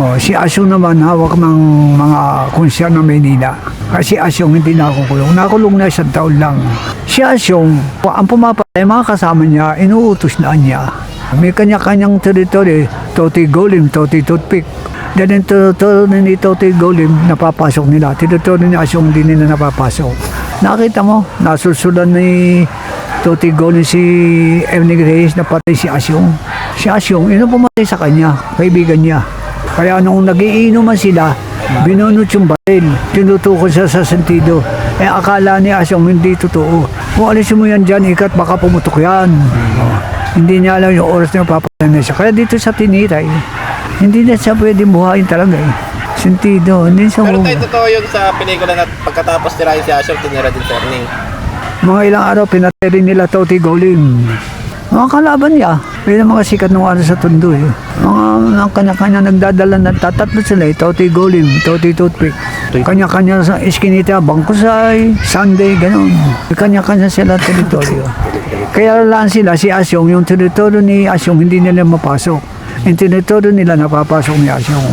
Oh, si Asyong naman hawak ng mga konsyar ng Maynila. Kasi Asyong hindi nakukulong. Nakulong na isang taon lang. Si Asyong, ang pumapatay, mga kasama niya, inuutos na niya. May kanya-kanyang teritoryo, Toti Golim, Toti Toothpick. Dahil yung teritoryo ni Toti Golim, napapasok nila. Teritoryo ni Asyong, hindi nila napapasok. Nakita mo, nasusulan ni Toti Golim si Emily Reyes na patay si Asyong. Si Asyong, ino sa kanya, kaibigan niya. Kaya nung nagiinuman sila, binunot yung baril. Tinutukod siya sa sentido. Eh akala ni Asyong hindi totoo. Kung alisin mo yan dyan, ikat baka pumutok yan. Oh, Hindi niya alam yung oras na papatay na siya. Kaya dito sa tiniray, hindi na siya pwedeng buhayin talaga eh. Sentido, hindi siya Pero tayo totoo yun sa pelikula na pagkatapos tirahin si Asher, tinira din Erning. Mga ilang araw, pinatay rin nila Toti Golim. Mga kalaban niya. May mga sikat nung ano sa tundo eh. Mga, mga kanya-kanya nagdadala na tatatlo sila eh. Toti Golim, Toti Toothpick. Kanya-kanya sa Eskinita, Bangkusay, Sunday, ganun. Kanya-kanya sila teritoryo. Kaya lang sila, si Asyong, yung teritoryo ni Asyong, hindi nila mapasok. Yung teritoryo nila napapasok ni Asyong.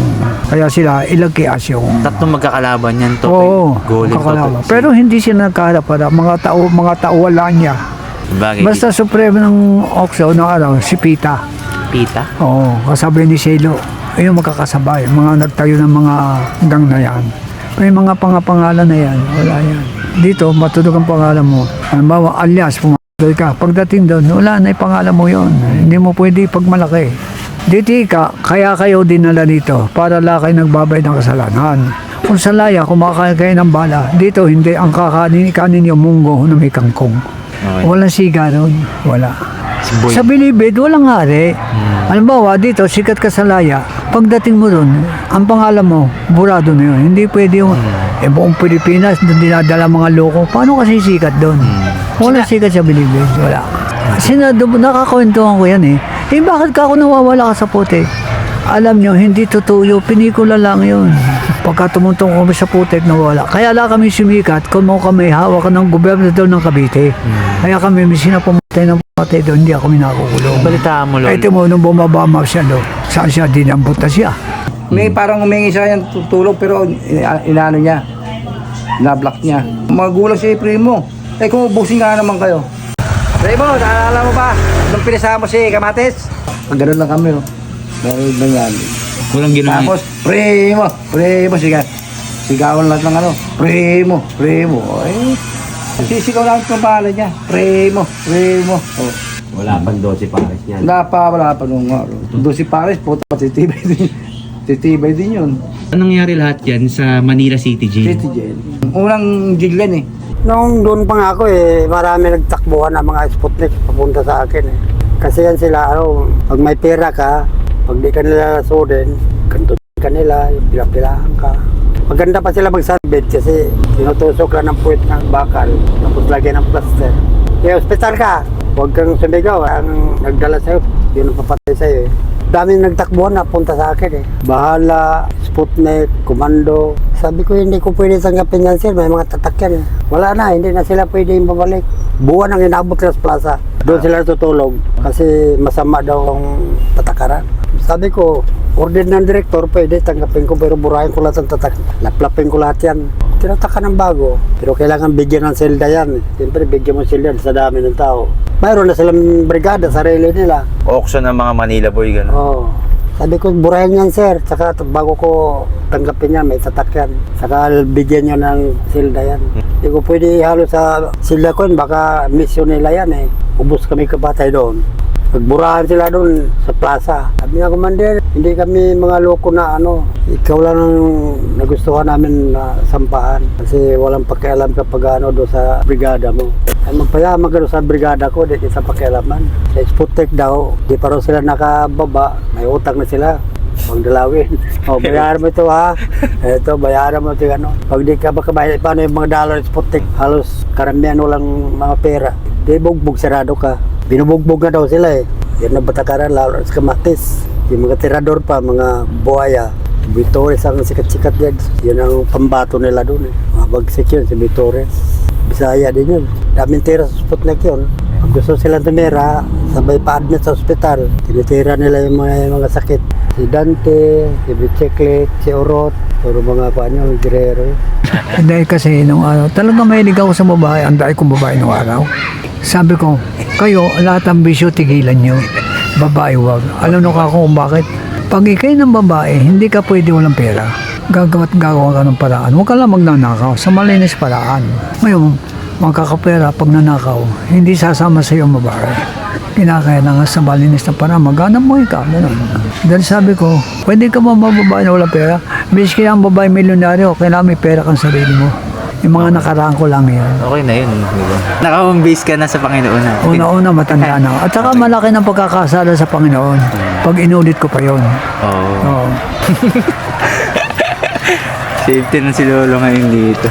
Kaya sila, ilag kay Asyong. Tatlong magkakalaban yan to. Oo, Golem kakalaban. to. Pero hindi sila nagkaharap mga tao, mga tao wala niya. Bagay. Basta supremo ng Oxo na ano, si Pita. Pita. Oo, kasabay ni Selo. Ayun magkakasabay, mga nagtayo ng mga gang na yan. May mga pangapangalan na yan, wala yan. Dito, matunog ang pangalan mo. Halimbawa, alias, pumagal ka. Pagdating doon, wala na yung pangalan mo yon. Hindi mo pwede pagmalaki. Dito ka, kaya kayo dinala dito para la kayo nagbabay ng kasalanan. Kung sa laya, kumakain kayo ng bala. Dito, hindi. Ang kakanin kanin yung munggo na may kangkong. Okay. Walang siga doon. Wala. Si Boy. Sa Bilibid, walang hari. Halimbawa, dito, sikat ka sa laya. Pagdating mo doon, ang pangalan mo, burado na yun. Hindi pwede yung, eh, buong Pilipinas, doon dinadala mga loko. Paano kasi sikat doon? Walang sikat sa Bilibid. Wala. Sinado, nakakwentuhan ko yan eh. Eh, bakit ka ako nawawala ka sa putik? Alam nyo, hindi totoo yun. Pinikula lang yun. Pagka tumuntong kami sa putik, nawala. Kaya lang kami sumikat kung mo kami hawak ng gobyerno doon ng Cavite. Kaya kami, may sinapumatay ng patay doon, hindi ako minakukulong. Balitaan mo, Lolo. Ito mo, nung bumabama siya, no, saan siya, dinambot na siya. May parang humingi siya ng tutulong pero ina- inano niya. Nablock niya. Magulang si Primo. Eh kung ubusin nga naman kayo. Primo, naalala mo ba? Nung pinasama mo si Kamates? Ganun lang kami, oh. Meron lang yan. Walang ginawa. Tapos, Primo, Primo, siga. Sigawan lahat ng ano. Primo, Primo. Ay, sisigaw lang ang pangalan niya. Primo, Primo. Oh. Wala pang 12 pares niyan. Wala pa, wala pa nung araw. Doon si Paris, puta, titibay din. Titibay din yun. Anong nangyari lahat yan sa Manila City Jail? City Jail. Unang jiglan eh. Nung doon pa nga ako eh, marami nagtakbuhan ng mga Sputnik papunta sa akin eh. Kasi yan sila, ano, pag may pera ka, pag di ka nila sudin, ganito ka nila, yung pila-pilahan ka. Maganda pa sila magsabit kasi tinutusok lang ng puwit ng bakal, tapos lagyan ng plaster. Kaya hospital ka, huwag kang sumigaw, ang nagdala sa'yo, yun ang papatay sa'yo eh. Daming nagtakbuhan na punta sa akin eh. Bahala, Sputnik, Komando. Sabi ko hindi ko pwede tanggapin yan sir, may mga tatakyan. eh. Wala na, hindi na sila pwede yung babalik. Buwan ang inabot sa plaza. Doon sila tutulog kasi masama daw ang patakaran. Sabi ko, order ng direktor, pwede tanggapin ko pero burahin ko lahat ang tatak. Laplapin ko lahat yan. Tinataka ng bago. Pero kailangan bigyan ng selda yan. Siyempre, bigyan mo selda sa dami ng tao. Mayroon na silang brigada, sarili nila. Auction ng mga Manila boy, gano'n. Oo. Sabi ko, burahin yan, sir. Saka t- bago ko tanggapin yan, may tatak yan. Saka bigyan nyo ng silda yan. Hindi ko pwede ihalo sa silda ko yun. Baka mission nila yan eh. Ubus kami kabatay doon. Nagburahan sila doon sa plaza. Sabi nga, Commander, hindi kami mga loko na ano. Ikaw lang ang nagustuhan namin na sampahan. Kasi walang pakialam kapag ano doon sa brigada mo. Ay magpayaman ka sa brigada ko, di sa pakialaman. Sa Sputnik daw, di pa sila nakababa. May utang na sila. Huwag dalawin. O, bayaran mo ito ha. Ito, bayaran mo ito ano. Pag di ka makabayad, paano yung mga dollar Sputnik? Halos karamihan walang mga pera. Di bugbog, sarado ka. Binubugbog na daw sila eh. Yan na batakaran, lalo sa kamatis. Yung mga tirador pa, mga buhaya. Vitores ang sikat-sikat yan. Yun ang pambato nila doon eh. Mga bagsik yun, si Vitores. Bisaya din yun. Daming tira sa Sputnik yun. Pag gusto silang tumira, sabay pa-admit sa ospital. Tinitira nila yung mga, yung mga sakit. Si Dante, si Bicheklet, si Orot, puro mga yun, girero. Dahil kasi nung araw, talaga mahilig ako sa babae. Ang dahil kong babae nung araw. Sabi ko, kayo, lahat ng bisyo, tigilan nyo. Babae, wag. Alam nyo ka kung bakit? Pag ikay ng babae, hindi ka pwede walang pera. Gagawa't gagawa ka ng paraan. Huwag ka lang magnanakaw sa malinis paraan. Ngayon, magkakapera pag nanakaw, hindi sasama sa iyo ang. Kinakaya na nga sa malinis na paraan, maghanap mo ka. Ganun. Dahil sabi ko, pwede ka ba mababae na walang pera? Miski ang babae milyonaryo, kailangan may pera kang sarili mo. Yung mga nakaraan ko lang yan. Okay na yun. di ba? Naka-home base ka na sa Panginoon. ha? Una-una matanda na. At saka malaki ng pagkakasala sa Panginoon. Pag inulit ko pa yon. Oo. Oo. Safety na si Lolo ngayon dito.